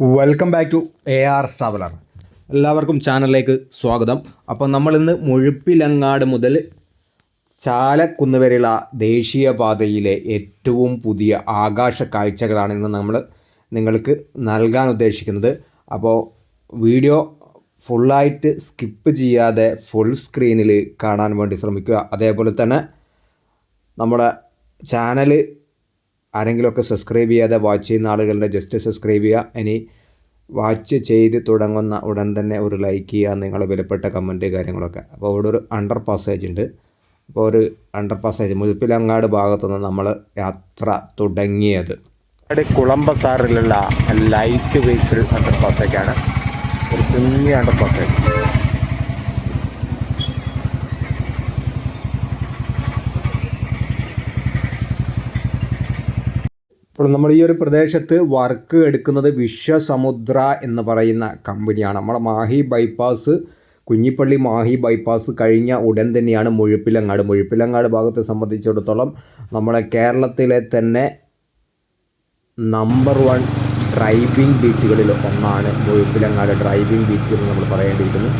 Welcome back to A R traveller എല്ലാവർക്കും ചാനലിലേക്ക് സ്വാഗതം. അപ്പോൾ നമ്മളിന്ന് മുഴുപ്പിലങ്ങാട് മുതൽ ചാലക്കുന്ന് വരെയുള്ള ദേശീയപാതയിലെ ഏറ്റവും പുതിയ ആകാശ കാഴ്ചകളാണ് ഇന്ന് നമ്മൾ നിങ്ങൾക്ക് നൽകാൻ ഉദ്ദേശിക്കുന്നത്. അപ്പോൾ വീഡിയോ ഫുള്ളായിട്ട് സ്കിപ്പ് ചെയ്യാതെ ഫുൾ സ്ക്രീനിൽ കാണാൻ വേണ്ടി ശ്രമിക്കുക. അതേപോലെ തന്നെ നമ്മുടെ ചാനൽ ആരെങ്കിലുമൊക്കെ സബ്സ്ക്രൈബ് ചെയ്യാതെ വാച്ച് ചെയ്യുന്ന ആളുകളുടെ ജസ്റ്റ് സബ്സ്ക്രൈബ് ചെയ്യുക. ഇനി വാച്ച് ചെയ്ത് തുടങ്ങുന്ന ഉടൻ തന്നെ ഒരു ലൈക്ക് ചെയ്യുക നിങ്ങളുടെ വിലപ്പെട്ട കമന്റ് കാര്യങ്ങളൊക്കെ. അപ്പോൾ ഇവിടെ ഒരു അണ്ടർ പാസേജ് ഉണ്ട്. അപ്പോൾ ഒരു അണ്ടർ പാസേജ് മുഴുപ്പിലങ്ങാട് ഭാഗത്തുനിന്ന് നമ്മൾ യാത്ര തുടങ്ങിയത്. കുളമ്പ കുളമ്പസാറിലുള്ള ലൈറ്റ് വെഹിക്കിൾ അണ്ടർ പാസേജാണ് ഒരു കുഞ്ഞി അണ്ടർ പാസേജ് ഇപ്പോൾ നമ്മൾ ഈ ഒരു പ്രദേശത്ത് വർക്ക് എടുക്കുന്നത് വിശ്വസമുദ്ര എന്ന് പറയുന്ന കമ്പനിയാണ്. നമ്മളെ മാഹി ബൈപ്പാസ് കുഞ്ഞിപ്പള്ളി മാഹി ബൈപ്പാസ് കഴിഞ്ഞ ഉടൻ തന്നെയാണ് മുഴുപ്പിലങ്ങാട്. മുഴുപ്പിലങ്ങാട് ഭാഗത്തെ സംബന്ധിച്ചിടത്തോളം നമ്മളെ കേരളത്തിലെ തന്നെ നമ്പർ വൺ ഡ്രൈവിംഗ് ബീച്ചുകളിൽ ഒന്നാണ് മുഴുപ്പിലങ്ങാട് ഡ്രൈവിംഗ് ബീച്ച് എന്ന് നമ്മൾ പറയേണ്ടിയിരിക്കുന്നു.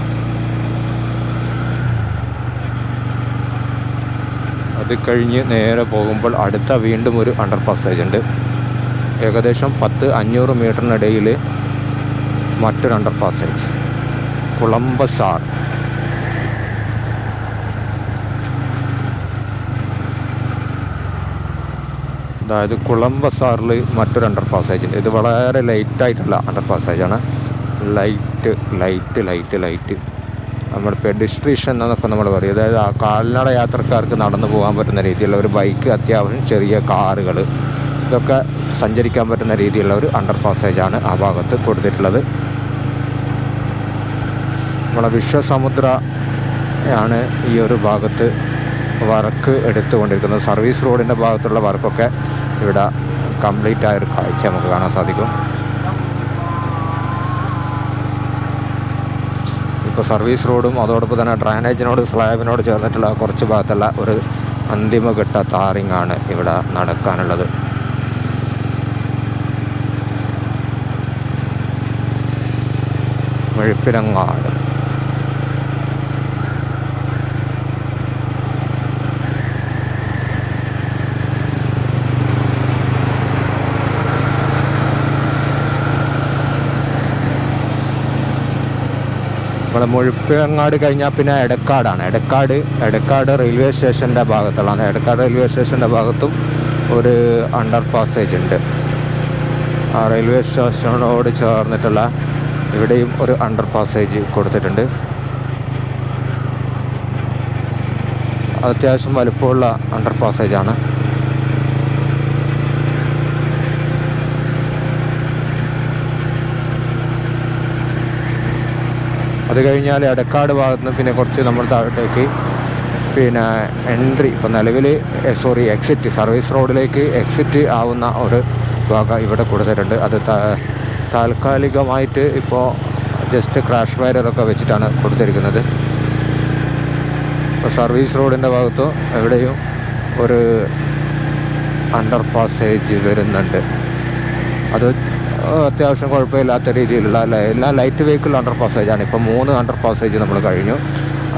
അത് കഴിഞ്ഞ് നേരെ പോകുമ്പോൾ അടുത്ത വീണ്ടും ഒരു അണ്ടർ പാസേജ് ഉണ്ട്. ഏകദേശം പത്ത് അഞ്ഞൂറ് മീറ്ററിനിടയിൽ മറ്റൊരു അണ്ടർ പാസേജ് കുളമ്പസാർ. അതായത് കുളമ്പസാറിൽ മറ്റൊരു അണ്ടർ പാസേജ് ഉണ്ട്. ഇത് വളരെ ലൈറ്റായിട്ടുള്ള അണ്ടർ പാസേജാണ് ലൈറ്റ് ലൈറ്റ് ലൈറ്റ് ലൈറ്റ് നമ്മുടെ പെഡിസ്ട്രീഷൻ എന്നൊക്കെ നമ്മൾ പറയും. അതായത് ആ കാൽനട യാത്രക്കാർക്ക് നടന്നു പോകാൻ പറ്റുന്ന രീതിയിലുള്ള ഒരു ബൈക്ക് അത്യാവശ്യം ചെറിയ കാറുകൾ ഇതൊക്കെ സഞ്ചരിക്കാൻ പറ്റുന്ന രീതിയിലുള്ള ഒരു അണ്ടർ പാസേജാണ് ആ ഭാഗത്ത് കൊടുത്തിട്ടുള്ളത്. നമ്മളെ വിശ്വസമുദ്ര ആണ് ഈ ഒരു ഭാഗത്ത് വർക്ക് എടുത്തുകൊണ്ടിരിക്കുന്നത്. സർവീസ് റോഡിന്റെ ഭാഗത്തുള്ള വർക്കൊക്കെ ഇവിടെ കംപ്ലീറ്റ് ആയൊരു കാഴ്ച നമുക്ക് കാണാൻ സാധിക്കും. ഇപ്പോൾ സർവീസ് റോഡും അതോടൊപ്പം തന്നെ ഡ്രൈനേജിനോട് സ്ലാബിനോട് ചേർന്നിട്ടുള്ള കുറച്ച് ഭാഗത്തുള്ള ഒരു അന്തിമഘട്ട താറിങ് ആണ് ഇവിടെ നടക്കാനുള്ളത്. മുഴുപ്പിലങ്ങാട് നമ്മുടെ മുഴുപ്പിലങ്ങാട് കഴിഞ്ഞാൽ പിന്നെ എടക്കാടാണ്. എടക്കാട് എടക്കാട് റെയിൽവേ സ്റ്റേഷന്റെ ഭാഗത്തുള്ളതാണ്. എടക്കാട് റെയിൽവേ സ്റ്റേഷന്റെ ഭാഗത്തും ഒരു അണ്ടർ പാസേജ് ഉണ്ട്. ആ റെയിൽവേ സ്റ്റേഷനോട് ചേർന്നിട്ടുള്ള ഇവിടെയും ഒരു അണ്ടർ പാസേജ് കൊടുത്തിട്ടുണ്ട് അത്യാവശ്യം വലുപ്പമുള്ള അണ്ടർ പാസേജാണ് അത് കഴിഞ്ഞാൽ എടക്കാട് ഭാഗത്ത് നിന്ന് പിന്നെ കുറച്ച് നമ്മൾ താഴോട്ടേക്ക് പിന്നെ എൻട്രി ഇപ്പോൾ നിലവിൽ സോറി എക്സിറ്റ് സർവീസ് റോഡിലേക്ക് എക്സിറ്റ് ആവുന്ന ഒരു വക ഇവിടെ കൊടുത്തിട്ടുണ്ട്. അത് താൽക്കാലികമായിട്ട് ഇപ്പോൾ ജസ്റ്റ് ക്രാഷ് വയറൊക്കെ വെച്ചിട്ടാണ് കൊടുത്തിരിക്കുന്നത്. ഇപ്പോൾ സർവീസ് റോഡിന്റെ ഭാഗത്തും എവിടെയും ഒരു അണ്ടർ പാസേജ് വരുന്നുണ്ട്. അത് അത്യാവശ്യം കുഴപ്പമില്ലാത്ത രീതിയിലുള്ള എല്ലാ ലൈറ്റ് വെഹിക്കിൾ അണ്ടർ പാസേജാണ് ഇപ്പോൾ മൂന്ന് അണ്ടർ പാസേജ് നമ്മൾ കഴിഞ്ഞു.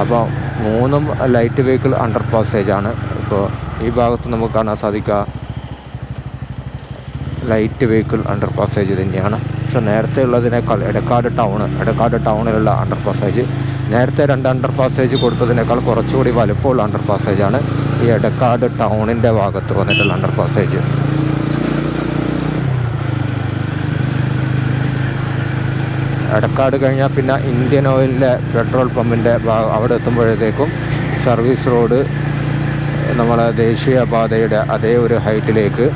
അപ്പോൾ മൂന്നും ലൈറ്റ് വെഹിക്കിൾ അണ്ടർ പാസേജാണ് ഇപ്പോൾ ഈ ഭാഗത്ത് നമുക്ക് കാണാൻ സാധിക്കുക. ലൈറ്റ് വെഹിക്കിൾ അണ്ടർ പാസേജ് തന്നെയാണ്. പക്ഷെ നേരത്തെ ഉള്ളതിനേക്കാൾ എടക്കാട് ടൗൺ എടക്കാട് ടൗണിലുള്ള അണ്ടർ പാസേജ് നേരത്തെ രണ്ട് അണ്ടർ പാസേജ് കൊടുത്തതിനേക്കാൾ കുറച്ചുകൂടി വലുപ്പമുള്ള അണ്ടർ പാസേജാണ് ഈ എടക്കാട് ടൗണിന്റെ ഭാഗത്ത് വന്നിട്ടുള്ള അണ്ടർ പാസേജ് എടക്കാട് കഴിഞ്ഞാൽ പിന്നെ ഇന്ത്യൻ ഓയിലിന്റെ പെട്രോൾ പമ്പിന്റെ ഭാഗം അവിടെ എത്തുമ്പോഴത്തേക്കും സർവീസ് റോഡ് നമ്മളെ ദേശീയപാതയുടെ അതേ ഒരു ഹൈറ്റിലേക്ക്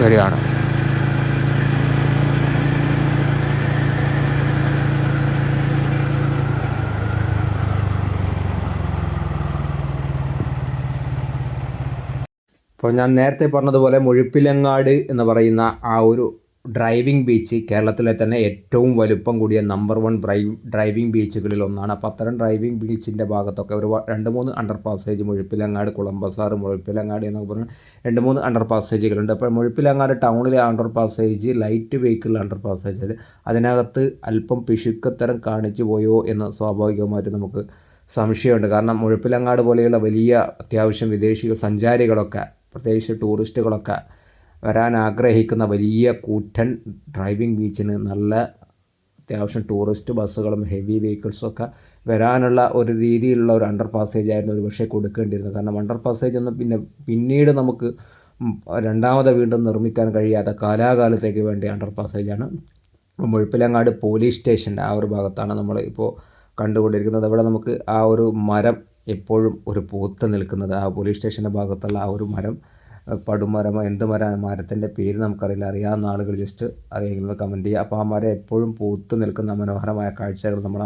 വരികയാണ്. അപ്പോൾ ഞാൻ നേരത്തെ പറഞ്ഞതുപോലെ മുഴുപ്പിലങ്ങാട് എന്ന് പറയുന്ന ആ ഒരു ഡ്രൈവിംഗ് ബീച്ച് കേരളത്തിലെ തന്നെ ഏറ്റവും വലുപ്പം കൂടിയ നമ്പർ വൺ ഡ്രൈവ് ഡ്രൈവിംഗ് ബീച്ചുകളിൽ ഒന്നാണ്. അപ്പോൾ അത്തരം ഡ്രൈവിംഗ് ബീച്ചിന്റെ ഭാഗത്തൊക്കെ ഒരു രണ്ട് മൂന്ന് അണ്ടർ പാസേജ് മുഴുപ്പിലങ്ങാട് കുളമ്പസാർ മുഴുപ്പിലങ്ങാട് എന്നൊക്കെ പറഞ്ഞ് രണ്ട് മൂന്ന് അണ്ടർ പാസേജുകളുണ്ട് അപ്പോൾ മുഴുപ്പിലങ്ങാട് ടൗണിലെ under passage light vehicle under passage അത് അതിനകത്ത് അല്പം പിശുക്കത്തരം കാണിച്ചു പോയോ എന്ന് സ്വാഭാവികമായിട്ട് നമുക്ക് സംശയമുണ്ട്. കാരണം മുഴുപ്പിലങ്ങാട് പോലെയുള്ള വലിയ അത്യാവശ്യം വിദേശികൾ സഞ്ചാരികളൊക്കെ പ്രത്യേകിച്ച് ടൂറിസ്റ്റുകളൊക്കെ വരാൻ ആഗ്രഹിക്കുന്ന വലിയ കൂറ്റൻ ഡ്രൈവിംഗ് ബീച്ചിന് നല്ല അത്യാവശ്യം ടൂറിസ്റ്റ് ബസ്സുകളും ഹെവി വെഹിക്കിൾസും ഒക്കെ വരാനുള്ള ഒരു രീതിയിലുള്ള ഒരു അണ്ടർ പാസേജ് ആയിരുന്നു ഒരു പക്ഷേ കൊടുക്കേണ്ടിയിരുന്നത്. കാരണം അണ്ടർ പാസേജ് ഒന്നും പിന്നെ പിന്നീട് നമുക്ക് രണ്ടാമത് വീണ്ടും നിർമ്മിക്കാൻ കഴിയാത്ത കാലാകാലത്തേക്ക് വേണ്ടി അണ്ടർ പാസേജാണ് മുഴുപ്പിലങ്ങാട് പോലീസ് സ്റ്റേഷന്റെ ആ ഒരു ഭാഗത്താണ് നമ്മൾ ഇപ്പോൾ കണ്ടുകൊണ്ടിരിക്കുന്നത്. അവിടെ നമുക്ക് ആ ഒരു മരം എപ്പോഴും ഒരു പൂത്ത് നിൽക്കുന്നത്. ആ പോലീസ് സ്റ്റേഷന്റെ ഭാഗത്തുള്ള ആ ഒരു മരം. പടുമരമോ എന്ത് മരമാണ് മരത്തിന്റെ പേര് നമുക്കറിയില്ല. അറിയാവുന്ന ആളുകൾ ജസ്റ്റ് അറിയാമെങ്കിൽ കമന്റ് ചെയ്യുക. അപ്പോൾ ആ മരം എപ്പോഴും പൂത്ത് നിൽക്കുന്ന മനോഹരമായ കാഴ്ചകൾ നമ്മൾ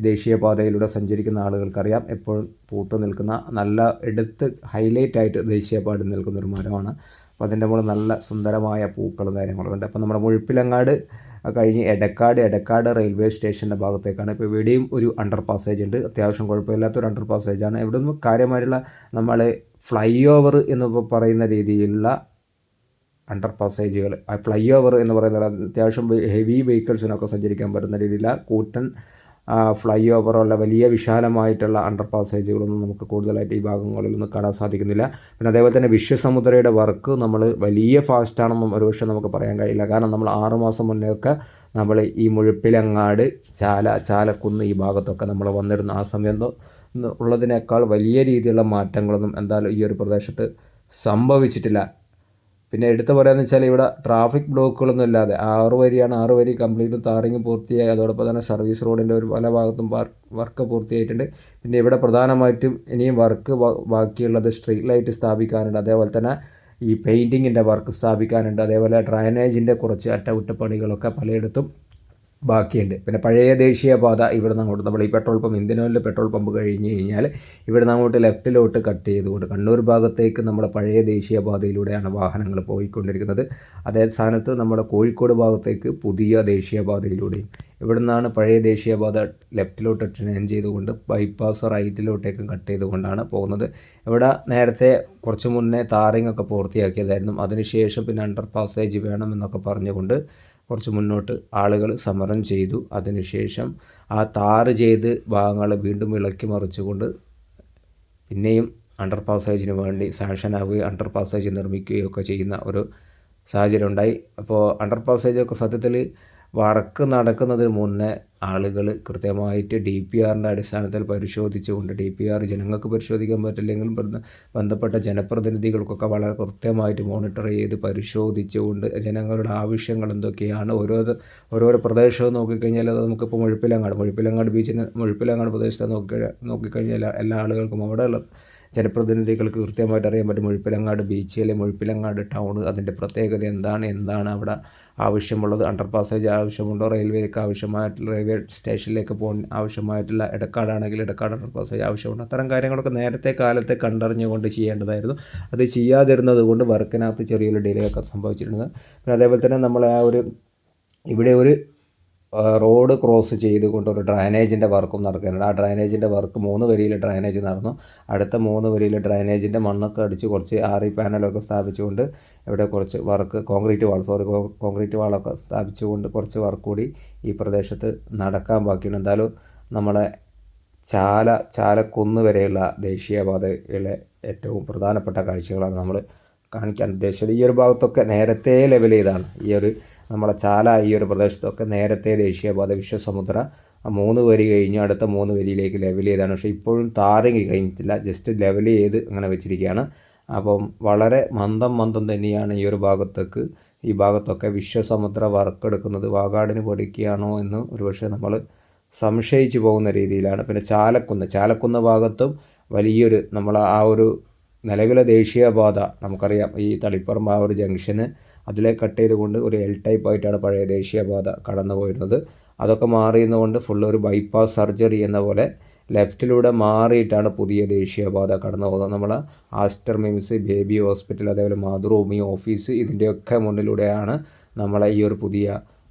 ദേശീയപാതയിലൂടെ സഞ്ചരിക്കുന്ന ആളുകൾക്കറിയാം. എപ്പോഴും പൂത്ത് നിൽക്കുന്ന നല്ല എടുത്ത് ഹൈലൈറ്റ് ആയിട്ട് ദേശീയപാതയിൽ നിൽക്കുന്ന ഒരു മരമാണ്. അപ്പോൾ അതിന്റെ മുകളിൽ നല്ല സുന്ദരമായ പൂക്കളും കാര്യങ്ങളും ഉണ്ട്. അപ്പോൾ നമ്മുടെ മുഴുപ്പിലങ്ങാട് കഴിഞ്ഞ് എടക്കാട് എടക്കാട് റെയിൽവേ സ്റ്റേഷന്റെ ഭാഗത്തേക്കാണ്. ഇപ്പോൾ ഇവിടെയും ഒരു അണ്ടർ പാസേജ് ഉണ്ട്. അത്യാവശ്യം കുഴപ്പമില്ലാത്തൊരു അണ്ടർ പാസേജാണ് ഇവിടെ ഒന്നും കാര്യമായിട്ടുള്ള നമ്മൾ ഫ്ലൈ ഓവർ എന്ന് പറയുന്ന രീതിയിലുള്ള അണ്ടർ പാസേജുകൾ ആ ഫ്ലൈ ഓവർ എന്ന് പറയുന്നത് അത്യാവശ്യം ഹെവി വെഹിക്കിൾസിനൊക്കെ സഞ്ചരിക്കാൻ പറ്റുന്ന രീതിയിലുള്ള കൂറ്റൻ ഫ്ലൈ ഓവറുള്ള വലിയ വിശാലമായിട്ടുള്ള അണ്ടർ പാസേജുകളൊന്നും നമുക്ക് കൂടുതലായിട്ട് ഈ ഭാഗങ്ങളിലൊന്നും കാണാൻ സാധിക്കുന്നില്ല. പിന്നെ അതേപോലെ തന്നെ വിശ്വസമുദ്രയുടെ വർക്ക് നമ്മൾ വലിയ ഫാസ്റ്റാണെന്നും ഒരുപക്ഷെ നമുക്ക് പറയാൻ കഴിയില്ല. കാരണം നമ്മൾ ആറുമാസം മുന്നേ നമ്മൾ ഈ മുഴുപ്പിലങ്ങാട് ചാല ചാലക്കുന്ന് ഈ ഭാഗത്തൊക്കെ നമ്മൾ വന്നിരുന്ന. ആ സമയം ഒന്നും ഉള്ളതിനേക്കാൾ വലിയ രീതിയിലുള്ള മാറ്റങ്ങളൊന്നും എന്തായാലും ഈ ഒരു പ്രദേശത്ത് സംഭവിച്ചിട്ടില്ല. പിന്നെ എടുത്തു പറയാന്ന് വെച്ചാൽ ഇവിടെ ട്രാഫിക് ബ്ലോക്കുകളൊന്നും ഇല്ലാതെ ആറ് വരിയാണ് ആറ് വരി കംപ്ലീറ്റ് താറിങ് പൂർത്തിയായി. അതോടൊപ്പം തന്നെ സർവീസ് റോഡിന്റെ ഒരു പല ഭാഗത്തും വർക്ക് പൂർത്തിയായിട്ടുണ്ട്. പിന്നെ ഇവിടെ പ്രധാനമായിട്ടും ഇനിയും വർക്ക് ബാക്കിയുള്ളത് സ്ട്രീറ്റ് ലൈറ്റ് സ്ഥാപിക്കാനുണ്ട്. അതേപോലെ തന്നെ ഈ പെയിന്റിങ്ങിന്റെ വർക്ക് സ്ഥാപിക്കാനുണ്ട്. അതേപോലെ ഡ്രൈനേജിന്റെ കുറച്ച് അറ്റകുറ്റപ്പണികളൊക്കെ പലയിടത്തും ബാക്കിയുണ്ട്. പിന്നെ പഴയ ദേശീയപാത ഇവിടുന്ന് അങ്ങോട്ട് നമ്മൾ ഈ പെട്രോൾ പമ്പ് ഇന്ത്യനോലിൽ പെട്രോൾ പമ്പ് കഴിഞ്ഞ് കഴിഞ്ഞാൽ ഇവിടുന്ന് അങ്ങോട്ട് ലെഫ്റ്റിലോട്ട് കട്ട് ചെയ്തുകൊണ്ട് കണ്ണൂർ ഭാഗത്തേക്ക് നമ്മുടെ പഴയ ദേശീയപാതയിലൂടെയാണ് വാഹനങ്ങൾ പോയിക്കൊണ്ടിരിക്കുന്നത്. അതേ സ്ഥാനത്ത് നമ്മുടെ കോഴിക്കോട് ഭാഗത്തേക്ക് പുതിയ ദേശീയപാതയിലൂടെയും ഇവിടുന്നാണ് പഴയ ദേശീയപാത ലെഫ്റ്റിലോട്ട് ടേൺ ചെയ്തുകൊണ്ട് ബൈപ്പാസ് റൈറ്റിലോട്ടേക്കും കട്ട് ചെയ്തുകൊണ്ടാണ് പോകുന്നത്. ഇവിടെ നേരത്തെ കുറച്ച് മുന്നേ താറിങ് ഒക്കെ പൂർത്തിയാക്കിയതായിരുന്നു അതിനുശേഷം പിന്നെ അണ്ടർ പാസേജ് വേണമെന്നൊക്കെ പറഞ്ഞുകൊണ്ട് കുറച്ച് മുന്നോട്ട് ആളുകൾ സമരം ചെയ്തു. അതിനുശേഷം ആ താറ് ചെയ്ത് ഭാഗങ്ങൾ വീണ്ടും ഇളക്കി മറിച്ചുകൊണ്ട് പിന്നെയും അണ്ടർ പാസേജിന് വേണ്ടി സാങ്ഷനാവുകയും അണ്ടർ പാസേജ് നിർമ്മിക്കുകയും ഒക്കെ ചെയ്യുന്ന ഒരു സാഹചര്യം ഉണ്ടായി. അപ്പോൾ അണ്ടർ പാസേജൊക്കെ സത്യത്തിൽ വർക്ക് നടക്കുന്നതിന് മുന്നേ ആളുകൾ കൃത്യമായിട്ട് ഡി പി ആറിന്റെ അടിസ്ഥാനത്തിൽ പരിശോധിച്ചുകൊണ്ട് ഡി പി ആർ ജനങ്ങൾക്ക് പരിശോധിക്കാൻ പറ്റില്ലെങ്കിലും ബന്ധപ്പെട്ട ജനപ്രതിനിധികൾക്കൊക്കെ വളരെ കൃത്യമായിട്ട് മോണിറ്റർ ചെയ്ത് പരിശോധിച്ചുകൊണ്ട് ജനങ്ങളുടെ ആവശ്യങ്ങൾ എന്തൊക്കെയാണ് ഓരോ ഓരോരോ പ്രദേശവും നോക്കിക്കഴിഞ്ഞാൽ അത് നമുക്കിപ്പോൾ മുഴുപ്പിലങ്ങാട് മുഴുപ്പിലങ്ങാട് ബീച്ചിന് മുഴുപ്പിലങ്ങാട് പ്രദേശത്തെ നോക്കി നോക്കിക്കഴിഞ്ഞാൽ എല്ലാ- ആളുകൾക്കും അവിടെയുള്ള ജനപ്രതിനിധികൾക്ക് കൃത്യമായിട്ട് അറിയാൻ പറ്റും മുഴുപ്പിലങ്ങാട് ബീച്ച് അല്ലെങ്കിൽ മുഴുപ്പിലങ്ങാട് ടൗൺ അതിന്റെ പ്രത്യേകത എന്താണ് എന്താണ് അവിടെ ആവശ്യമുള്ളത് അണ്ടർ പാസേജ് ആവശ്യമുണ്ടോ റെയിൽവേക്ക് ആവശ്യമായിട്ടുള്ള റെയിൽവേ സ്റ്റേഷനിലേക്ക് പോകാൻ ആവശ്യമായിട്ടുള്ള ഇടക്കാടാണെങ്കിൽ ഇടക്കാട് അണ്ടർ പാസേജ് ആവശ്യമുണ്ട്. അത്തരം കാര്യങ്ങളൊക്കെ നേരത്തെ കാലത്തെ കണ്ടറിഞ്ഞുകൊണ്ട് ചെയ്യേണ്ടതായിരുന്നു. അത് ചെയ്യാതിരുന്നത് കൊണ്ട് വർക്കിനകത്ത് ചെറിയൊരു ഡിലേ ഒക്കെ സംഭവിച്ചിട്ടുണ്ട്. പിന്നെ അതേപോലെ തന്നെ നമ്മൾ ആ ഒരു ഇവിടെ ഒരു റോഡ് ക്രോസ് ചെയ്തുകൊണ്ട് ഒരു ഡ്രൈനേജിന്റെ വർക്കും നടക്കുന്നുണ്ട്. ആ ഡ്രൈനേജിന്റെ വർക്ക് മൂന്ന് വരിയിൽ ഡ്രൈനേജ് നടന്നു. അടുത്ത മൂന്ന് വരിയിൽ ഡ്രൈനേജിന്റെ മണ്ണൊക്കെ അടിച്ച് കുറച്ച് ആറി പാനലൊക്കെ സ്ഥാപിച്ചുകൊണ്ട് ഇവിടെ കുറച്ച് work concrete wall sorry concrete വാളൊക്കെ സ്ഥാപിച്ചുകൊണ്ട് കുറച്ച് വർക്ക് കൂടി ഈ പ്രദേശത്ത് നടക്കാൻ ബാക്കിയുണ്ട്. എന്തായാലും നമ്മളെ ചാല ചാലക്കുന്ന് വരെയുള്ള ദേശീയപാതയിലെ ഏറ്റവും പ്രധാനപ്പെട്ട കാഴ്ചകളാണ് നമ്മൾ കാണിക്കാൻ ഉദ്ദേശിച്ചത്. ഈ ഒരു ഭാഗത്തൊക്കെ നേരത്തെ ലെവൽ ചെയ്താണ്. ഈ ഒരു നമ്മളെ ചാല ഈ ഒരു പ്രദേശത്തൊക്കെ നേരത്തെ ദേശീയപാത വിശ്വസമുദ്ര മൂന്ന് വരി കഴിഞ്ഞ് അടുത്ത മൂന്ന് വരിയിലേക്ക് ലെവൽ ചെയ്താണ്. പക്ഷേ ഇപ്പോഴും താരങ്ങി കഴിഞ്ഞിട്ടില്ല ജസ്റ്റ് ലെവൽ ചെയ്ത് അങ്ങനെ വെച്ചിരിക്കുകയാണ്. അപ്പം വളരെ മന്ദം മന്ദം തന്നെയാണ് ഈ ഒരു ഭാഗത്തേക്ക് ഈ ഭാഗത്തൊക്കെ വിശ്വസമുദ്ര വർക്ക് എടുക്കുന്നത് വാഗാടിന് പൊടിക്കുകയാണോ എന്ന് ഒരുപക്ഷെ നമ്മൾ സംശയിച്ചു പോകുന്ന രീതിയിലാണ്. പിന്നെ ചാലക്കുന്ന് ചാലക്കുന്ന് ഭാഗത്തും വലിയൊരു നമ്മൾ ആ ഒരു നിലവിലെ ദേശീയപാത നമുക്കറിയാം ഈ തളിപ്പറമ്പ് ആ ഒരു ജംഗ്ഷന് അതിലെ കട്ട് ചെയ്തുകൊണ്ട് ഒരു എൽ ടൈപ്പ് ആയിട്ടാണ് പഴയ ദേശീയപാത കടന്നു പോയിരുന്നത് അതൊക്കെ മാറിയുന്നതുകൊണ്ട് ഫുള്ള് ഒരു ബൈപ്പാസ് സർജറി എന്ന പോലെ ലെഫ്റ്റിലൂടെ മാറിയിട്ടാണ് പുതിയ ദേശീയപാത കടന്നു പോകുന്നത് നമ്മൾ ആസ്റ്റർ മിംസ് ബേബി ഹോസ്പിറ്റൽ അതേപോലെ മാതൃഭൂമി ഓഫീസ് ഇതിന്റെയൊക്കെ മുന്നിലൂടെയാണ് നമ്മളെ ഈ ഒരു പുതിയ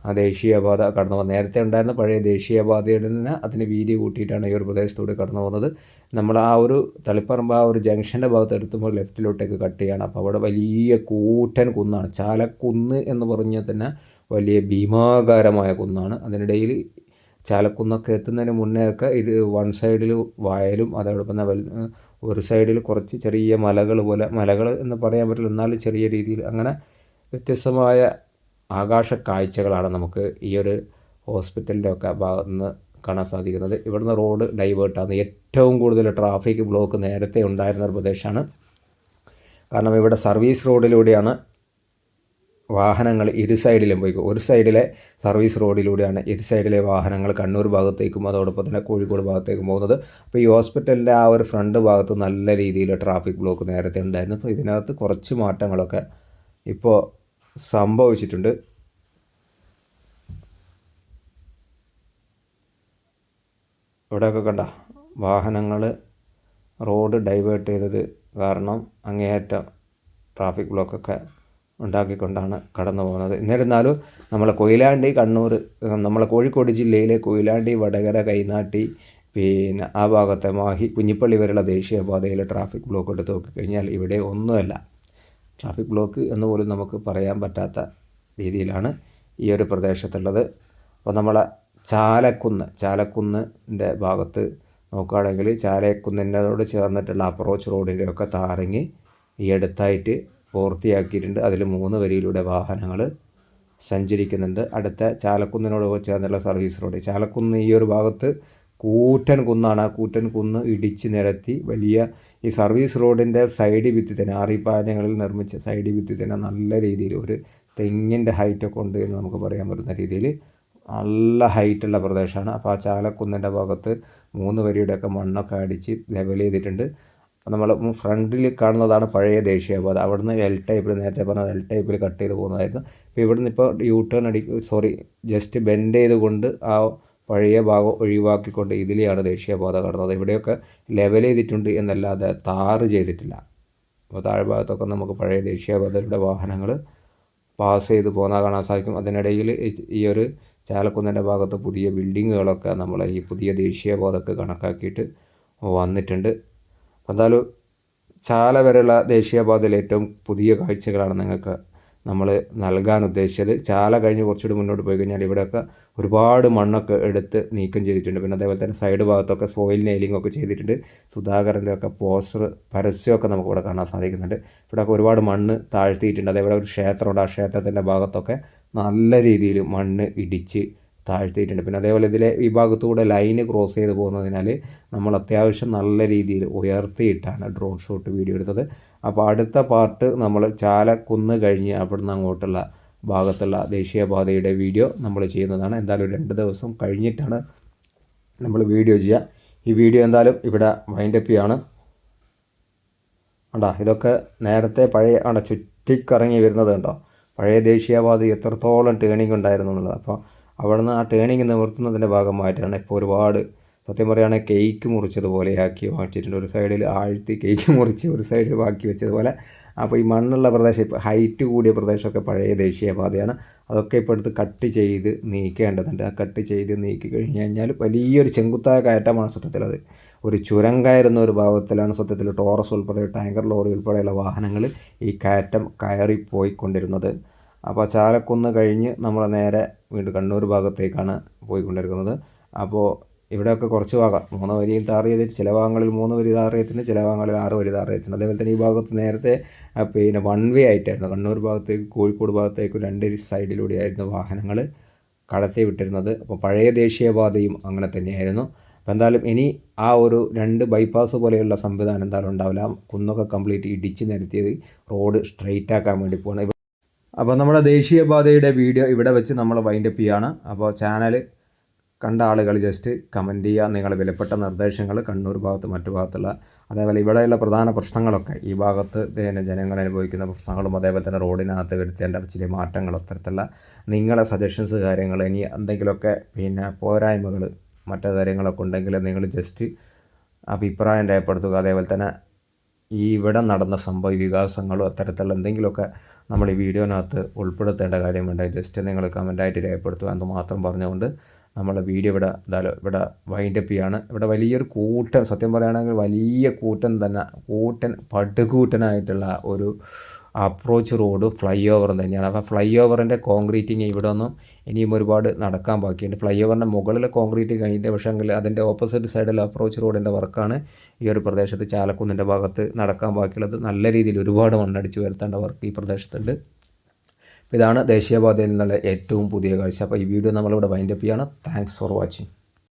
ആ ദേശീയപാത കടന്നു പോകുന്നത്. നേരത്തെ ഉണ്ടായിരുന്ന പഴയ ദേശീയപാതയുടെ നിന്ന് അതിന് വീതി കൂട്ടിയിട്ടാണ് ഈ ഒരു പ്രദേശത്തൂടെ കടന്നു പോകുന്നത്. നമ്മൾ ആ ഒരു തളിപ്പറമ്പ് ആ ഒരു ജംഗ്ഷന്റെ ഭാഗത്ത് എടുത്തുമ്പോൾ ലെഫ്റ്റിലോട്ടേക്ക് കട്ട് ചെയ്യണം. അപ്പോൾ അവിടെ വലിയ കൂറ്റൻ കുന്നാണ്. ചാലക്കുന്ന് എന്ന് പറഞ്ഞാൽ തന്നെ വലിയ ഭീമാകാരമായ കുന്നാണ്. അതിനിടയിൽ ചാലക്കുന്നൊക്കെ എത്തുന്നതിന് മുന്നേ ഒക്കെ ഇത് വൺ സൈഡിൽ വയലും അതോടൊപ്പം തന്നെ ഒരു സൈഡിൽ കുറച്ച് ചെറിയ മലകൾ പോലെ മലകൾ എന്ന് പറയാൻ പറ്റില്ല. എന്നാലും ചെറിയ രീതിയിൽ അങ്ങനെ വ്യത്യസ്തമായ ആകാശ കാഴ്ചകളാണ് നമുക്ക് ഈ ഒരു ഹോസ്പിറ്റലിന്റെ ഒക്കെ ഭാഗത്ത് നിന്ന് കാണാൻ സാധിക്കുന്നത്. ഇവിടുന്ന് റോഡ് ഡൈവേർട്ടാണ് ഏറ്റവും കൂടുതൽ ട്രാഫിക് ബ്ലോക്ക് നേരത്തെ ഉണ്ടായിരുന്ന ഒരു പ്രദേശമാണ്. കാരണം ഇവിടെ സർവീസ് റോഡിലൂടെയാണ് വാഹനങ്ങൾ ഇരു സൈഡിലും പോയി. ഒരു സൈഡിലെ സർവീസ് റോഡിലൂടെയാണ് ഇരു സൈഡിലെ വാഹനങ്ങൾ കണ്ണൂർ ഭാഗത്തേക്കും അതോടൊപ്പം തന്നെ കോഴിക്കോട് ഭാഗത്തേക്കും പോകുന്നത്. അപ്പോൾ ഈ ഹോസ്പിറ്റലിന്റെ ആ ഒരു ഫ്രണ്ട് ഭാഗത്ത് നല്ല രീതിയിൽ ട്രാഫിക് ബ്ലോക്ക് നേരത്തെ ഉണ്ടായിരുന്നു. അപ്പോൾ ഇതിനകത്ത് കുറച്ച് മാറ്റങ്ങളൊക്കെ ഇപ്പോൾ സംഭവിച്ചിട്ടുണ്ട്. ഇവിടെയൊക്കെ കണ്ട വാഹനങ്ങൾ റോഡ് ഡൈവേർട്ട് ചെയ്തത് കാരണം അങ്ങേയറ്റം ട്രാഫിക് ബ്ലോക്കൊക്കെ ഉണ്ടാക്കിക്കൊണ്ടാണ് കടന്നു പോകുന്നത്. എന്നിരുന്നാലും നമ്മളെ കൊയിലാണ്ടി കണ്ണൂർ നമ്മളെ കോഴിക്കോട് ജില്ലയിലെ കൊയിലാണ്ടി വടകര കൈനാട്ടി പിന്നെ ആ ഭാഗത്തെ മാഹി കുഞ്ഞിപ്പള്ളി വരെയുള്ള ദേശീയപാതയിൽ ട്രാഫിക് ബ്ലോക്ക് എടുത്ത് നോക്കിക്കഴിഞ്ഞാൽ ഇവിടെ ഒന്നുമല്ല. ട്രാഫിക് ബ്ലോക്ക് എന്ന് പോലും നമുക്ക് പറയാൻ പറ്റാത്ത രീതിയിലാണ് ഈ ഒരു പ്രദേശത്തുള്ളത്. അപ്പോൾ നമ്മളെ ചാലക്കുന്ന് ചാലക്കുന്നിന്റെ ഭാഗത്ത് നോക്കുകയാണെങ്കിൽ ചാലക്കുന്നിനോട് ചേർന്നിട്ടുള്ള അപ്രോച്ച് റോഡിന്റെയൊക്കെ താരങ്ങി ഈ അടുത്തായിട്ട് പൂർത്തിയാക്കിയിട്ടുണ്ട്. അതിൽ മൂന്ന് വരിയിലൂടെ വാഹനങ്ങൾ സഞ്ചരിക്കുന്നുണ്ട്. അടുത്ത ചാലക്കുന്നിനോട് ചേർന്നുള്ള സർവീസ് റോഡ് ചാലക്കുന്ന് ഈ ഒരു ഭാഗത്ത് കൂറ്റൻ കുന്നാണ്. ആ കൂറ്റൻ കുന്ന് ഇടിച്ച് നിരത്തി വലിയ ഈ സർവീസ് റോഡിന്റെ സൈഡ് ഭിത്തി തന്നെ ആറിപ്പാലങ്ങളിൽ നിർമ്മിച്ച സൈഡ് ഭിത്തി തന്നെ നല്ല രീതിയിൽ ഒരു തെങ്ങിന്റെ ഹൈറ്റൊക്കെ ഉണ്ട് എന്ന് നമുക്ക് പറയാൻ പറ്റുന്ന രീതിയിൽ നല്ല ഹൈറ്റുള്ള പ്രദേശമാണ്. അപ്പോൾ ആ ചാലക്കുന്നിന്റെ ഭാഗത്ത് മൂന്ന് വരിയുടെയൊക്കെ മണ്ണൊക്കെ അടിച്ച് ലെവൽ ചെയ്തിട്ടുണ്ട്. നമ്മൾ ഫ്രണ്ടിൽ കാണുന്നതാണ് പഴയ ദേശീയപാത. അവിടുന്ന് എൽ ടൈപ്പിൽ നേരത്തെ പറഞ്ഞ എൽ ടൈപ്പിൽ കട്ട് ചെയ്ത് പോകുന്നതായിരുന്നു. അപ്പോൾ ഇവിടുന്ന് ഇപ്പോൾ യൂ ടേൺ അടി സോറി ജസ്റ്റ് ബെൻഡ് ചെയ്തുകൊണ്ട് ആ പഴയ ഭാഗം ഒഴിവാക്കിക്കൊണ്ട് ഇതിലെയാണ് ദേശീയപാത കടന്നത്. ഇവിടെയൊക്കെ ലെവൽ ചെയ്തിട്ടുണ്ട് എന്നല്ലാതെ താറ് ചെയ്തിട്ടില്ല. അപ്പോൾ താഴ്ഭാഗത്തൊക്കെ നമുക്ക് പഴയ ദേശീയപാതയുടെ വാഹനങ്ങൾ പാസ് ചെയ്ത് പോകുന്ന കാണാൻ സാധിക്കും. അതിനിടയിൽ ഈ- ഒരു ചാലക്കുന്നിന്റെ ഭാഗത്ത് പുതിയ ബിൽഡിങ്ങുകളൊക്കെ നമ്മൾ ഈ പുതിയ ദേശീയപാതക്ക് കണക്കാക്കിയിട്ട് വന്നിട്ടുണ്ട്. എന്തായാലും ചാല വരെയുള്ള ദേശീയപാതയിൽ ഏറ്റവും പുതിയ കാഴ്ചകളാണ് നിങ്ങൾക്ക് നമ്മൾ നൽകാൻ ഉദ്ദേശിച്ചത് ചാല കഴിഞ്ഞ് കുറച്ചുകൂടി മുന്നോട്ട് പോയി കഴിഞ്ഞാൽ ഇവിടെയൊക്കെ ഒരുപാട് മണ്ണൊക്കെ എടുത്ത് നീക്കം ചെയ്തിട്ടുണ്ട്. പിന്നെ അതേപോലെ തന്നെ സൈഡ് ഭാഗത്തൊക്കെ സോയിൽ നെയിലിംഗ് ഒക്കെ ചെയ്തിട്ടുണ്ട്. സുധാകരന്റെ ഒക്കെ പോസ്റ്റർ പരസ്യമൊക്കെ നമുക്ക് ഇവിടെ കാണാൻ സാധിക്കുന്നുണ്ട്. ഇവിടെയൊക്കെ ഒരുപാട് മണ്ണ് താഴ്ത്തിയിട്ടുണ്ട്. അതേപോലെ ഒരു ക്ഷേത്രമുണ്ട്. ആ ക്ഷേത്രത്തിന്റെ ഭാഗത്തൊക്കെ നല്ല രീതിയിൽ മണ്ണ് ഇടിച്ച് താഴ്ത്തിയിട്ടുണ്ട്. പിന്നെ അതേപോലെ ഇതിലെ ഈ ഭാഗത്തൂടെ ലൈന് ക്രോസ് ചെയ്ത് പോകുന്നതിനാൽ നമ്മൾ അത്യാവശ്യം നല്ല രീതിയിൽ ഉയർത്തിയിട്ടാണ് ഡ്രോൺ ഷോട്ട് വീഡിയോ എടുത്തത്. അപ്പോൾ അടുത്ത പാർട്ട് നമ്മൾ ചാലക്കുന്ന് കഴിഞ്ഞ് അവിടുന്ന് അങ്ങോട്ടുള്ള ഭാഗത്തുള്ള ദേശീയപാതയുടെ വീഡിയോ നമ്മൾ ചെയ്യുന്നതാണ്. എന്തായാലും രണ്ട് ദിവസം കഴിഞ്ഞിട്ടാണ് നമ്മൾ വീഡിയോ ചെയ്യുക. ഈ വീഡിയോ എന്തായാലും ഇവിടെ വൈൻഡപ്പ് ചെയ്യാണ്. കണ്ടോ ഇതൊക്കെ നേരത്തെ പഴയ കണ്ടോ ചുറ്റിക്കറങ്ങി വരുന്നത് കണ്ടോ? പഴയ ദേശീയപാത എത്രത്തോളം ടേണിംഗ് ഉണ്ടായിരുന്നു എന്നുള്ളത്. അപ്പോൾ അവിടുന്ന് ആ ടേണിംഗ് നിവർത്തുന്നതിന്റെ ഭാഗമായിട്ടാണ് ഇപ്പോൾ ഒരുപാട് സത്യം പറയുകയാണെങ്കിൽ കേക്ക് മുറിച്ചതുപോലെ ആക്കി മാറ്റിയിട്ടുണ്ട്. ഒരു സൈഡിൽ ആഴ്ത്തി കേക്ക് മുറിച്ച് ഒരു സൈഡിൽ ബാക്കി വെച്ചതുപോലെ. അപ്പോൾ ഈ മണ്ണുള്ള പ്രദേശം ഇപ്പോൾ ഹൈറ്റ് കൂടിയ പ്രദേശമൊക്കെ പഴയ ദേശീയപാതയാണ്. അതൊക്കെ ഇപ്പോൾ എടുത്ത് കട്ട് ചെയ്ത് നീക്കേണ്ടതുണ്ട്. ആ കട്ട് ചെയ്ത് നീക്കി കഴിഞ്ഞ് കഴിഞ്ഞാൽ വലിയൊരു ചെങ്കുത്തായ കയറ്റമാണ് സത്യത്തിലത് ഒരു ചുരം കയറുന്ന ഒരു ഭാഗത്തിലാണ് സത്യത്തിൽ ടോറസ് ഉൾപ്പെടെ ടാങ്കർ ലോറി ഉൾപ്പെടെയുള്ള വാഹനങ്ങൾ ഈ കയറ്റം കയറി പോയിക്കൊണ്ടിരുന്നത്. അപ്പോൾ ചാലക്കുന്ന് കഴിഞ്ഞ് നമ്മൾ നേരെ വീണ്ടും കണ്ണൂർ ഭാഗത്തേക്കാണ് പോയിക്കൊണ്ടിരിക്കുന്നത്. അപ്പോൾ ഇവിടെയൊക്കെ കുറച്ച് ഭാഗം. മൂന്ന് വരിയിൽ താർ ചെയ്തിട്ട് ചില ഭാഗങ്ങളിൽ മൂന്ന് വരി ചെയ്തിട്ടുണ്ട് ചില ഭാഗങ്ങളിൽ ആറ് വരി ചെയ്തിട്ടുണ്ട് അതേപോലെ തന്നെ ഈ ഭാഗത്ത് നേരത്തെ പിന്നെ വൺ വേ ആയിട്ടായിരുന്നു. കണ്ണൂർ ഭാഗത്തേക്ക് കോഴിക്കോട് ഭാഗത്തേക്കും രണ്ട് സൈഡിലൂടെയായിരുന്നു വാഹനങ്ങൾ കടത്തി വിട്ടിരുന്നത്. അപ്പോൾ പഴയ ദേശീയപാതയും അങ്ങനെ തന്നെയായിരുന്നു. അപ്പോൾ എന്തായാലും ഇനി ആ ഒരു രണ്ട് ബൈപ്പാസ് പോലെയുള്ള സംവിധാനം എന്തായാലും ഉണ്ടാവില്ല. കുന്നൊക്കെ കംപ്ലീറ്റ് ഇടിച്ച് നിരത്തിയത് റോഡ് സ്ട്രെയിറ്റ് ആക്കാൻ വേണ്ടി പോകണം അപ്പോൾ നമ്മുടെ ദേശീയപാതയുടെ വീഡിയോ ഇവിടെ വെച്ച് നമ്മൾ വൈൻഡപ്പ് ചെയ്യുകയാണ് അപ്പോൾ ചാനൽ കണ്ട ആളുകൾ ജസ്റ്റ് കമന്റ് ചെയ്യുക നിങ്ങൾ വിലപ്പെട്ട നിർദ്ദേശങ്ങൾ കണ്ണൂർ ഭാഗത്ത് മറ്റു ഭാഗത്തുള്ള അതേപോലെ ഇവിടെയുള്ള പ്രധാന പ്രശ്നങ്ങളൊക്കെ ഈ ഭാഗത്ത് പിന്നെ ജനങ്ങൾ അനുഭവിക്കുന്ന പ്രശ്നങ്ങളും അതേപോലെ തന്നെ റോഡിനകത്ത് വരുത്തേണ്ട ചില മാറ്റങ്ങൾ അത്തരത്തിലുള്ള നിങ്ങളെ സജഷൻസ് കാര്യങ്ങൾ ഇനി എന്തെങ്കിലുമൊക്കെ പിന്നെ പോരായ്മകൾ മറ്റു കാര്യങ്ങളൊക്കെ ഉണ്ടെങ്കിൽ നിങ്ങൾ ജസ്റ്റ് അഭിപ്രായം രേഖപ്പെടുത്തുക. അതേപോലെ തന്നെ ഈ ഇവിടെ നടന്ന സംഭവ വികാസങ്ങളോ അത്തരത്തിലുള്ള എന്തെങ്കിലുമൊക്കെ നമ്മൾ ഈ വീഡിയോനകത്ത് ഉൾപ്പെടുത്തേണ്ട കാര്യമുണ്ടെങ്കിൽ ജസ്റ്റ് നിങ്ങൾ കമന്റായിട്ട് രേഖപ്പെടുത്തുക എന്ന് മാത്രം പറഞ്ഞുകൊണ്ട് നമ്മളെ വീഡിയോ ഇവിടെ ഇതാ ഇവിടെ വൈൻഡപ്പ് ചെയ്യാണ്. ഇവിടെ വലിയൊരു കൂട്ടൻ സത്യം പറയുകയാണെങ്കിൽ വലിയ കൂട്ടൻ തന്നെ കൂട്ടൻ പടുകൂട്ടനായിട്ടുള്ള ഒരു അപ്രോച്ച് റോഡ് ഫ്ലൈ ഓവറും തന്നെയാണ്. അപ്പോൾ ഫ്ലൈ ഓവറിന്റെ കോൺക്രീറ്റിങ് ഇവിടെ ഒന്നും ഇനിയും ഒരുപാട് നടക്കാൻ ബാക്കിയുണ്ട്. ഫ്ലൈ ഓവറിന്റെ മുകളിലെ കോൺക്രീറ്റ് കഴിഞ്ഞിട്ട് പക്ഷേ എങ്കിൽ അതിന്റെ ഓപ്പോസിറ്റ് സൈഡിൽ അപ്രോച്ച് റോഡിന്റെ വർക്കാണ് ഈ ഒരു പ്രദേശത്ത് ചാലക്കുന്നിന്റെ ഭാഗത്ത് നടക്കാൻ ബാക്കിയുള്ളത്. നല്ല രീതിയിൽ ഒരുപാട് മണ്ണടിച്ച് വരുത്തേണ്ട വർക്ക് ഈ പ്രദേശത്തുണ്ട്. ഇതാണ് ദേശീയപാതയിൽ നിന്നുള്ള ഏറ്റവും പുതിയ കാഴ്ച. അപ്പോൾ ഈ വീഡിയോ നമ്മളിവിടെ വൈൻഡപ്പ് ചെയ്യണം. Thanks for watching